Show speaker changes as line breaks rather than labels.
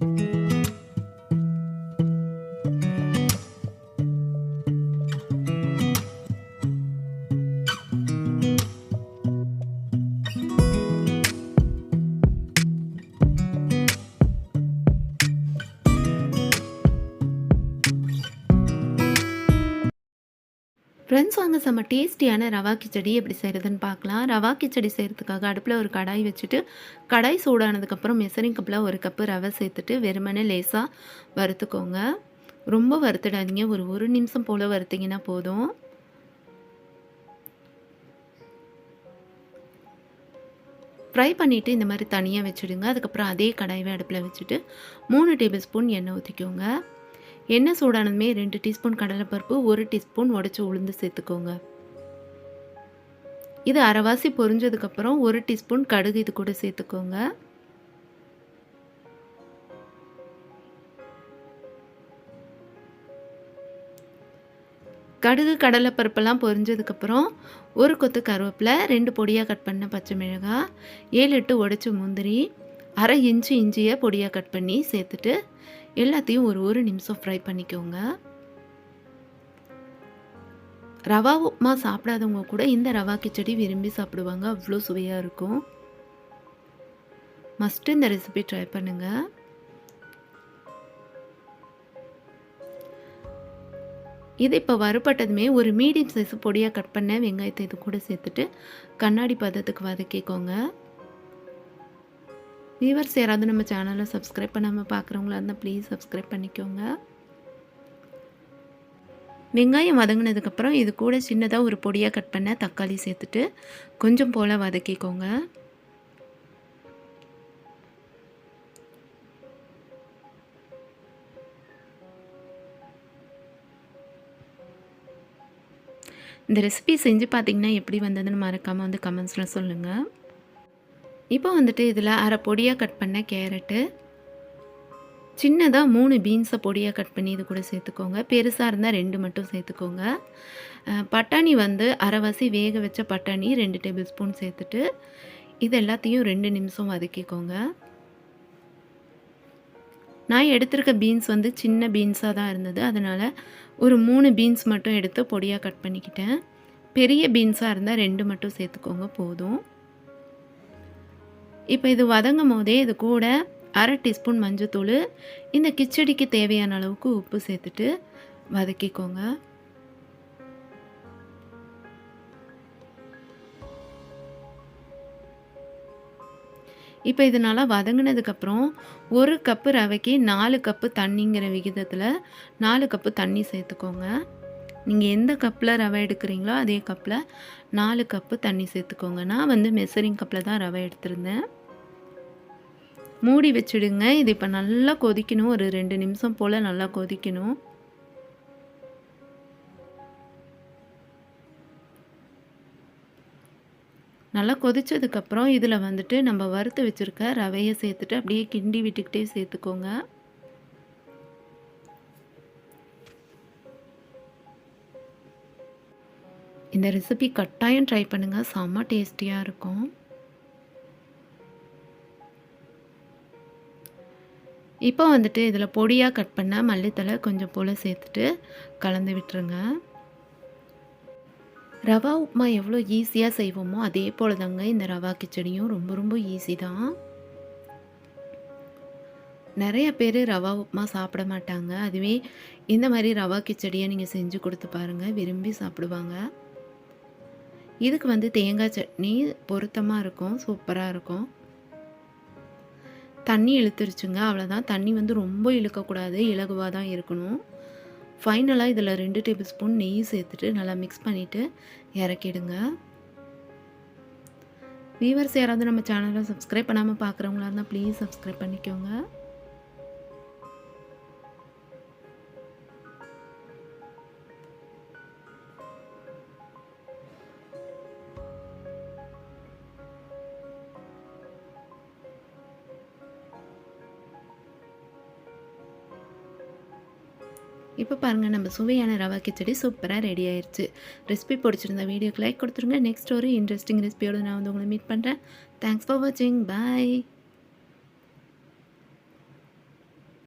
thank you. Friends வாங்க செம்ம டேஸ்டியான ரவா கிச்சடி எப்படி செய்கிறதுன்னு பார்க்கலாம். ரவா கிச்சடி செய்கிறதுக்காக அடுப்பில் ஒரு கடாய் வச்சுட்டு கடாய் சூடானதுக்கப்புறம் மெசரிங் கப்பில் ஒரு கப்பு ரவை சேர்த்துட்டு வெறுமனே லேசாக வறுத்துக்கோங்க. ரொம்ப வறுத்துடாதீங்க. ஒரு ஒரு நிமிஷம் போல் வறுத்திங்கன்னா போதும். ஃப்ரை பண்ணிவிட்டு இந்த மாதிரி தனியாக வச்சுடுங்க. அதுக்கப்புறம் அதே கடாயவே அடுப்பில் வச்சுட்டு மூணு டேபிள் ஸ்பூன் எண்ணெய் ஊற்றிக்கோங்க எண்ணெய் சூடானதுமே ரெண்டு டீஸ்பூன் கடலைப்பருப்பு ஒரு டீஸ்பூன் உடச்சி உளுந்து சேர்த்துக்கோங்க. இது அரைவாசி பொரிஞ்சதுக்கப்புறம் ஒரு டீஸ்பூன் கடுகு இது கூட சேர்த்துக்கோங்க. கடுகு கடலைப்பருப்பெல்லாம் பொரிஞ்சதுக்கப்புறம் ஒரு கொத்து கருவேப்பிலை ரெண்டு பொடியாக கட் பண்ண பச்சை மிளகாய் ஏழு எட்டு உடச்சி முந்திரி அரை இன்ச்சு இஞ்சியை பொடியாக கட் பண்ணி சேர்த்துட்டு எல்லாத்தையும் ஒரு ஒரு நிமிஷம் ஃப்ரை பண்ணிக்கோங்க. ரவா உப்புமா சாப்பிடாதவங்க கூட இந்த ரவா கிச்சடி விரும்பி சாப்பிடுவாங்க. அவ்வளோ சுவையாக இருக்கும். மஸ்ட்டு இந்த ரெசிபி ட்ரை பண்ணுங்கள் இது இப்போ வறுபட்டதுமே ஒரு மீடியம் சைஸ் பொடியாக கட் பண்ண வெங்காயத்தை இது கூட சேர்த்துட்டு கண்ணாடி பதத்துக்கு வதக்கிக்கோங்க. வியூவர்ஸ் யாராவது நம்ம சேனலை சப்ஸ்கிரைப் பண்ணாமல் பார்க்குறவங்களா இருந்தால் ப்ளீஸ் சப்ஸ்கிரைப் பண்ணிக்கோங்க. வெங்காயம் வதங்கினதுக்கப்புறம் இது கூட சின்னதாக ஒரு பொடியாக கட் பண்ண தக்காளி சேர்த்துட்டு கொஞ்சம் போல் வதக்கிக்கோங்க. இந்த ரெசிபி செஞ்சு பார்த்தீங்கன்னா எப்படி வந்ததுன்னு மறக்காமல் வந்து கமெண்ட்ஸில் சொல்லுங்கள் இப்போ வந்துட்டு இதில் அரை பொடியாக கட் பண்ண கேரட்டு. சின்னதாக மூணு பீன்ஸை பொடியாக கட் பண்ணி இது கூட சேர்த்துக்கோங்க. பெருசாக இருந்தால் ரெண்டு மட்டும் சேர்த்துக்கோங்க. பட்டாணி வந்து அரைவாசி வேக வச்ச பட்டாணி ரெண்டு டேபிள் ஸ்பூன் சேர்த்துட்டு இது எல்லாத்தையும் ரெண்டு நிமிஷம் வதக்கிக்கோங்க. நான் எடுத்திருக்க பீன்ஸ் வந்து சின்ன பீன்ஸாக தான் இருந்தது. அதனால் ஒரு மூணு பீன்ஸ் மட்டும் எடுத்து பொடியாக கட் பண்ணிக்கிட்டேன். பெரிய பீன்ஸாக இருந்தால் ரெண்டு மட்டும் சேர்த்துக்கோங்க போதும். இப்போ இது வதங்கும் போதே இது கூட அரை டீஸ்பூன் மஞ்சத்தூள் இந்த கிச்சடிக்கு தேவையான அளவுக்கு உப்பு சேர்த்துட்டு வதக்கிக்கோங்க. இப்போ இது நல்லா வதங்கினதுக்கப்புறம் ஒரு கப்பு ரவைக்கு நாலு கப்பு தண்ணிங்கிற விகிதத்தில் நாலு கப்பு தண்ணி சேர்த்துக்கோங்க. நீங்கள் எந்த கப்பில் ரவை எடுக்கிறீங்களோ அதே கப்பில் நாலு கப்பு தண்ணி சேர்த்துக்கோங்க. நான் வந்து மெசரிங் கப்பில் தான் ரவை எடுத்திருந்தேன். மூடி வச்சுடுங்க. இது இப்போ நல்லா கொதிக்கணும். ஒரு ரெண்டு நிமிஷம் போல் நல்லா கொதிக்கணும். நல்லா கொதித்ததுக்கப்புறம் இதில் வந்துட்டு நம்ம வறுத்து வச்சுருக்க ரவையை சேர்த்துட்டு அப்படியே கிண்டி விட்டுக்கிட்டே சேர்த்துக்கோங்க. இந்த ரெசிபி கட்டாயம் ட்ரை பண்ணுங்கள் செம்ம டேஸ்டியாக இருக்கும். இப்போ வந்துட்டு இதில் பொடியாக கட் பண்ண மல்லித்தலை கொஞ்சம் போல் சேர்த்துட்டு கலந்து விட்டுருங்க. ரவா உப்புமா எவ்வளோ ஈஸியாக செய்வோமோ அதே போல் தாங்க இந்த ரவா கிச்சடியும் ரொம்ப ரொம்ப ஈஸி தான். நிறைய பேர் ரவா உப்புமா சாப்பிட மாட்டாங்க. அதுவே இந்த மாதிரி ரவா கிச்சடியை நீங்கள் செஞ்சு கொடுத்து பாருங்கள் விரும்பி சாப்பிடுவாங்க. இதுக்கு வந்து தேங்காய் சட்னி பொருத்தமாக இருக்கும் சூப்பராக இருக்கும். தண்ணி இழுத்துருச்சுங்க. அவ்வளோதான் தண்ணி வந்து ரொம்ப இழுக்கக்கூடாது. இலகுவாக தான் இருக்கணும் ஃபைனலாக இதில் ரெண்டு டேபிள் ஸ்பூன் நெய் சேர்த்துட்டு நல்லா மிக்ஸ் பண்ணிவிட்டு இறக்கிடுங்க. வீவர்ஸ் யாராவது நம்ம சேனலை சப்ஸ்கிரைப் பண்ணாமல் பார்க்குறவங்களா இருந்தால் ப்ளீஸ் சப்ஸ்கிரைப் பண்ணிக்கோங்க. இப்போ பாருங்கள் நம்ம சுவையான ரவா கிச்சடி சூப்பராக ரெடி ஆயிடுச்சு ரெசிபி பிடிச்சிருந்த வீடியோக்கு லைக் கொடுத்துருங்க. நெக்ஸ்ட் ஒரு இன்ட்ரெஸ்டிங் ரெசிபியோடு நான் வந்து உங்களை மீட் பண்ணுறேன் தேங்க்ஸ் ஃபார் வாட்சிங் பாய்